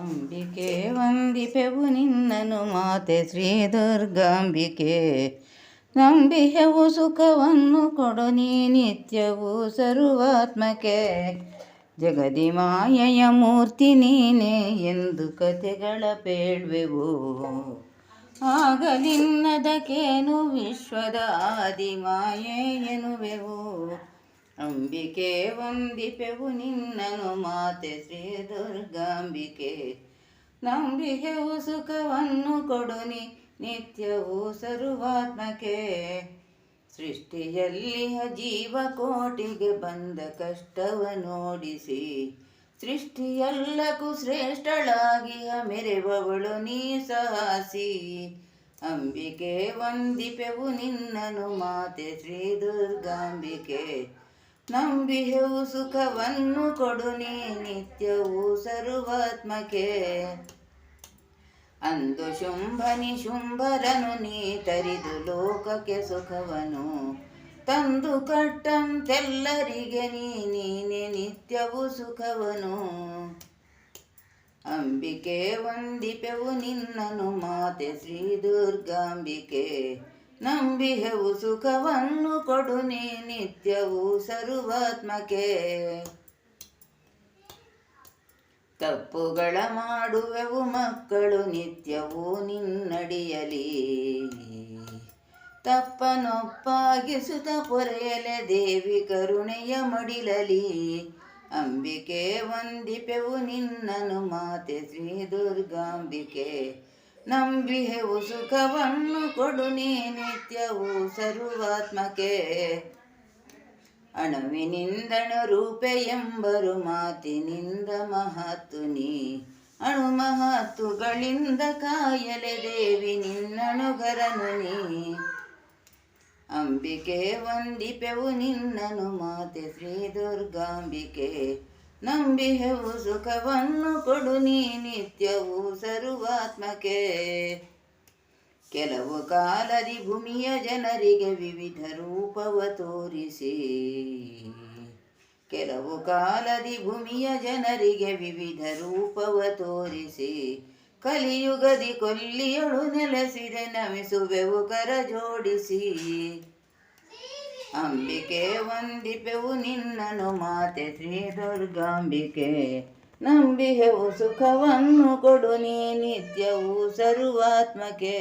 ಅಂಬಿಕೆ ವಂದಿಪೆವು ನಿನ್ನನು ಮಾತೆ ಶ್ರೀ ದುರ್ಗಾಂಬಿಕೆ. ನಂಬಿಹೆವು ಸುಖವನ್ನು ಕೊಡು ನೀ ನಿತ್ಯವೂ ಸರ್ವಾತ್ಮಕೆ. ಜಗದಿ ಮಾಯೆಯ ಮೂರ್ತಿ ನೀನೇ ಎಂದು ಕಥೆಗಳ ಪೇಳ್ವೆವು ಆಗಲಿನ್ನದಕ್ಕೇನು ವಿಶ್ವದ ಆದಿ ಮಾಯೆ ಎನ್ನುವೆವು. ಅಂಬಿಕೆ ವಂದಿಪೆವು ನಿನ್ನನು ಮಾತೆ ಶ್ರೀ ದುರ್ಗಾಂಬಿಕೆ. ನಂಬಿಕೆವು ಸುಖವನ್ನು ಕೊಡುನಿ ನಿತ್ಯವೂ ಸರ್ವಾತ್ಮಕೆ. ಸೃಷ್ಟಿಯಲ್ಲಿಯ ಜೀವಕೋಟಿಗೆ ಬಂದ ಕಷ್ಟವ ನೋಡಿಸಿ, ಸೃಷ್ಟಿಯೆಲ್ಲಕ್ಕೂ ಶ್ರೇಷ್ಠಳಾಗಿ ಮೆರೆವವಳು ನೀ ಸಹಸಿ. ಅಂಬಿಕೆ ವಂದಿಪೆವು ನಿನ್ನನು ಮಾತೆ ಶ್ರೀ ದುರ್ಗಾಂಬಿಕೆ. ನಂಬಿಹೆವು ಸುಖವನ್ನು ಕೊಡು ನೀ ನಿತ್ಯವೂ ಸರ್ವಾತ್ಮಕೆ ಅಂದು ಶುಂಭನಿ ಶುಂಭರನು ನೀ ತರಿದು ಲೋಕಕ್ಕೆ ಸುಖವನು. ತಂದು ಕಟ್ಟಂತೆಲ್ಲರಿಗೆ ನೀ ನೀನೆ ನಿತ್ಯವೂ ಸುಖವನು. ಅಂಬಿಕೆ ವಂದಿಪೆವು ನಿನ್ನನು ಮಾತೆ ಶ್ರೀ ದುರ್ಗಾಂಬಿಕೆ. ನಂಬಿಹೆವು ಸುಖವನ್ನು ಕೊಡು ನೀ ನಿತ್ಯವೂ ಸರ್ವಾತ್ಮಕೆ. ತಪ್ಪುಗಳ ಮಾಡುವೆವು ಮಕ್ಕಳು ನಿತ್ಯವೂ ನಿನ್ನಡಿಯಲಿ. ತಪ್ಪನೊಪ್ಪಾಗಿಸುತ್ತ ಪೊರೆಯಲೆ ದೇವಿ ಕರುಣೆಯ ಮಡಿಲಲಿ. ಅಂಬಿಕೆ ವಂದಿಪೆವು ನಿನ್ನನು ಮಾತೆ ಶ್ರೀ ದುರ್ಗಾಂಬಿಕೆ. ನಂಬಿಹೆವು ಸುಖವನ್ನು ಕೊಡು ನೀ ನಿತ್ಯವೂ ಸರ್ವಾತ್ಮಕೆ ಅಣುವಿನಿಂದಣು ರೂಪೆ ಎಂಬರು ಮಾತಿನಿಂದ ಮಹತ್ತು ನೀ. ಅಣು ಮಹತ್ತುಗಳಿಂದ ಕಾಯಲೆ ದೇವಿ ನಿನ್ನಣುಗರನು ನೀ. ಅಂಬಿಕೆ, ವಂದಿಪೆವು ನಿನ್ನನು ಮಾತೆ ಶ್ರೀ ದುರ್ಗಾಂಬಿಕೆ ನಂಬಿಹೆವು ಸುಖವನ್ನು ಕೊಡು ನೀ ನಿತ್ಯವೂ ಸರ್ವಾತ್ಮಕೆ. ಕೆಲವು ಕಾಲದಿ ಭೂಮಿಯ ಜನರಿಗೆ ವಿವಿಧ ರೂಪವ ತೋರಿಸಿ. ಕೆಲವು ಕಾಲದಿ ಭೂಮಿಯ ಜನರಿಗೆ ವಿವಿಧ ರೂಪವ ತೋರಿಸಿ. ಕಲಿಯುಗದಿ ಕೊಲ್ಲಿಯಳು ನೆಲೆಸಿದೆ, ನಮಿಸುವೆವು ಕರ ಜೋಡಿಸಿ. ಅಂಬಿಕೆ ವಂದಿಪೆವು ನಿನ್ನನು ಮಾತೆ ಶ್ರೀ ದುರ್ಗಾಂಬಿಕೆ ನಂಬಿಹೆವು ಸುಖವನ್ನು ಕೊಡು ನೀ ನಿತ್ಯವೂ ಸರ್ವಾತ್ಮಕೆ.